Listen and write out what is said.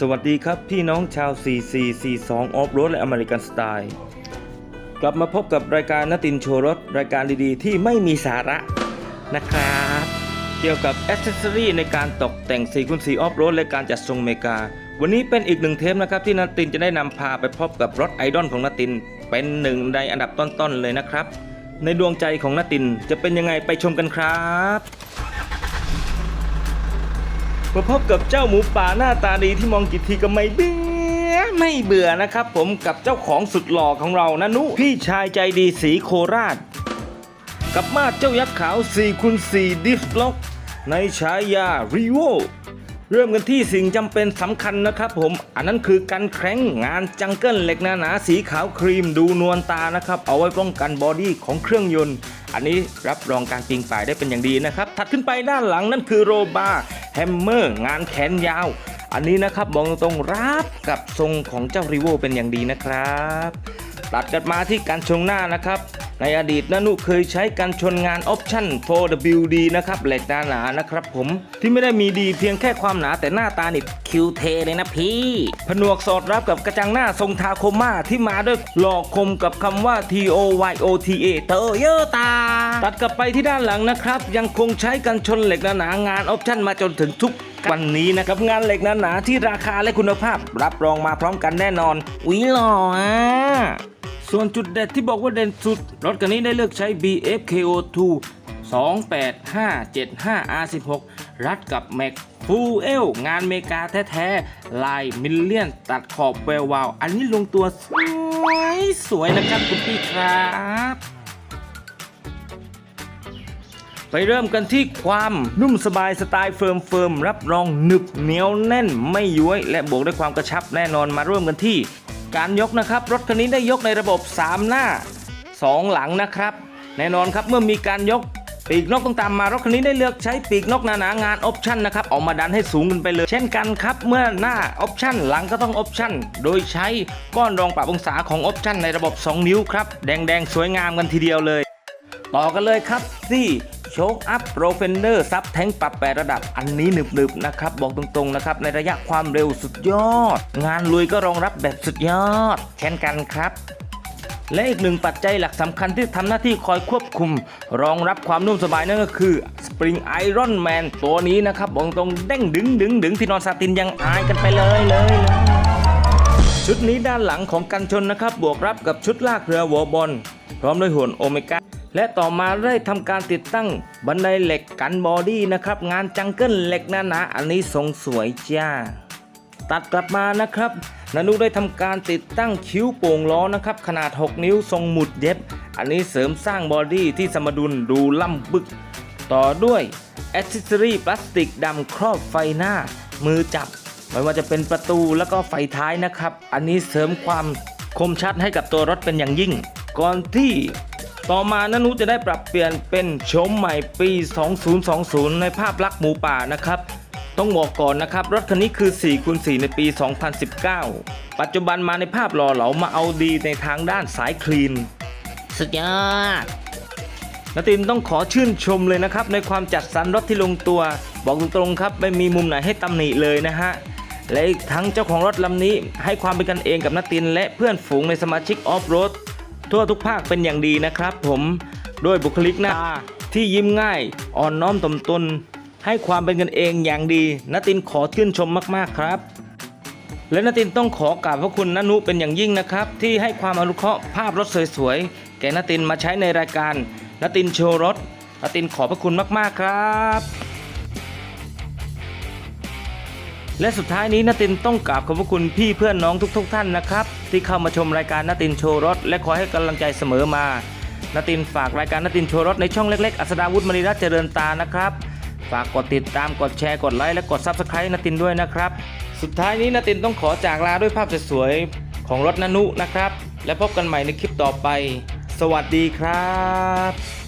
สวัสดีครับ พี่น้องชาว 4442 Off Road และ American Style กลับมาพบกับรายการนตินโชว์รถ รายการดีๆ ที่ไม่มีสาระนะครับ เกี่ยวกับอ c เซสซอรีในการตกแต่ง4คูณ4 Off Road และการจัดทรงเมกา วันนี้เป็นอีกหนึ่งเทปนะครับ ที่นตินจะได้นำพาไปพบกับรถไอดอลของนติน เป็นหนึ่งในอันดับต้นๆเลยนะครับ ในดวงใจของนตินจะเป็นยังไงไปชมกันครับ มาพบกับเจ้าหมูป่าหน้าตาดีที่มองกี่ทีก็ไม่เบื่อไม่เบื่อนะครับผมกับเจ้าของสุดหล่อของเรานะนุ พี่ชายใจดีสีโคราช กับมาดเจ้ายักษ์ขาว4คูณ4ดิฟล็อก ในฉายารีโวเริ่มกันที่สิ่งจำเป็นสำคัญนะครับผม อันนั้นคือการแคร้งงานจังเกิลเหล็กหนาๆสีขาวครีมดูนวลตานะครับ เอาไว้ป้องกันบอดี้ของเครื่องยนต์ อันนี้รับรองการปิงป่ายได้เป็นอย่างดีนะครับ ถัดขึ้นไปด้านหลังนั่นคือโรบาร์ แฮมเมอร์งานแขนยาว อันนี้นะครับบอกตรงๆรับกับทรงของเจ้ารีโวเป็นอย่างดีนะครับ ตัดกันมาที่การชงหน้านะครับ ในอดีตนานุเคยใช้การชนงานออปชั่น 4WD นะครับเหล็กหนาๆนะครับผมที่ไม่ได้มีดีเพียงแค่ความหนาแต่หน้าตานี่คิวเทเลยนะพี่ ผนวกสอดรับกับกระจังหน้าทรงทาโคม่าที่มาด้วยหลอกคมกับคำว่า TOYOTA เตอโยตา ตัดกลับไปที่ด้านหลังนะครับ ยังคงใช้กันชนเหล็กหนางานออปชั่นมาจนถึงทุกวันนี้นะครับงานเหล็กหนาๆที่ราคาและคุณภาพ รับรองมาพร้อมกันแน่นอน อุ๊ยหล่ออะ ส่วนจุดเด็ดที่บอกว่าเด่นสุด รถคันนี้ได้เลือกใช้ BFKO2 28575R16 รัดกับแม็กฟูเอลงานเมกาแท้ๆ ลายมิลเลียนตัดขอบแวววาว อันนี้ลงตัวสวยสวยนะครับคุณพี่ครับ ไปเริ่มกันที่ความนุ่มสบายสไตล์เฟิร์มเฟิร์มรับรองหนึบเหนียวแน่นไม่ย้วย และบวกด้วยความกระชับแน่นอนมาเริ่มกันที่ การยกนะครับ รถคันนี้ได้ยกในระบบ 3 หน้า 2 หลังนะครับ แน่นอนครับเมื่อมีการยกปีกนกต้องตามมารถคันนี้ได้เลือกใช้ปีกนกหนาๆงานออปชั่นนะครับออกมาดันให้สูงขึ้นไปเลย เช่นกันครับเมื่อหน้าออปชั่นหลังก็ต้องออปชั่นโดยใช้ก้อนรองปรับองศาของออปชั่นในระบบ 2 นิ้วครับแดงๆ สวยงามกันทีเดียวเลย ต่อกันเลยครับที่โชคอัพโปรเฟนเดอร์ซับแทงปรับแปดระดับอันนี้หนึบๆนะครับ บอกตรงๆนะครับ ในระยะความเร็วสุดยอด งานลุยก็รองรับแบบสุดยอด เช่นกันครับและอีกหนึ่งปัจจัยหลักสำคัญที่ทำหน้าที่คอยควบคุม รองรับความนุ่มสบายนั่นก็คือ Spring Iron Man ตัวนี้นะครับบอกตรงเด้งดึงดึงดึงที่นอนซาตินยังอายกันไปเลยเลยเลยชุดนี้ด้านหลังของกันชนนะครับ บวกรับกับชุดลากเรือวอบอลพร้อมด้วยหุ่นโอเมก้า และต่อมาได้ทำการติดตั้งบันไดเหล็กกันบอดี้นะครับ งานจังเกิลเหล็กหนาๆอันนี้ทรงสวยจ้า ตัดกลับมานะครับนานุได้ทำการติดตั้งคิ้วโป่งล้อนะครับ ขนาด 6 นิ้วทรงหมุดเย็บ อันนี้เสริมสร้างบอดี้ที่สมดุลดูล่ำบึก ต่อด้วยอ c เซสซอรีพลาสติกดำครอบไฟหน้า มือจับไม่ว่าจะเป็นประตูแล้วก็ไฟท้ายนะครับ อันนี้เสริมความคมชัดให้กับตัวรถเป็นอย่างยิ่ง ก่อนที่ ต่อมานานุจะได้ปรับเปลี่ยนเป็นโฉมใหม่ปี 2020 ในภาพลักษณ์หมูป่านะครับ ต้องบอกก่อนนะครับ รถคันนี้คือ4คูณ4ในปี 2019 ปัจจุบันมาในภาพหล่อเหลามาเอาดีในทางด้านสายคลีน สุดยอดนตินต้องขอชื่นชมเลยนะครับ ในความจัดสรรรถที่ลงตัว บอกตรงๆครับ ไม่มีมุมไหนให้ตำหนิเลยนะฮะและอีกทั้งเจ้าของรถลำนี้ให้ความเป็นกันเองกับนติน และเพื่อนฝูงในสมาชิกออฟโรด ทั่วทุกภาคเป็นอย่างดีนะครับผมด้วยบุคลิกหน้าที่ยิ้มง่าย อ่อนน้อมถ่อมตน ให้ความเป็นกันเองอย่างดีนตินขอชื่นชมมากๆครับ และนตินต้องขอกราบพระคุณนนุเป็นอย่างยิ่งนะครับ ที่ให้ความอนุเคราะห์ภาพรถสวยๆแก่นตินมาใช้ในรายการนตินโชว์รถนตินขอบพระคุณมากๆครับและสุดท้ายนี้นตินต้องกราบขอบพระคุณพี่เพื่อนน้องทุกๆทท่านนะครับ ที่เข้ามาชมรายการนตินโชว์รถ และคอยให้กำลังใจเสมอมานตินฝากรายการนตินโชว์รถในช่องเล็กๆ อัสดาวุฒิมณีรัตน์เจริญตานะครับ ฝากกดติดตามกดแชร์กดไลค์และกดซับสไครต์นตินด้วยนะครับ สุดท้ายนี้นตินต้องขอจากลาด้วยภาพสวยๆของรถนานุนะครับ และพบกันใหม่ในคลิปต่อไป สวัสดีครับ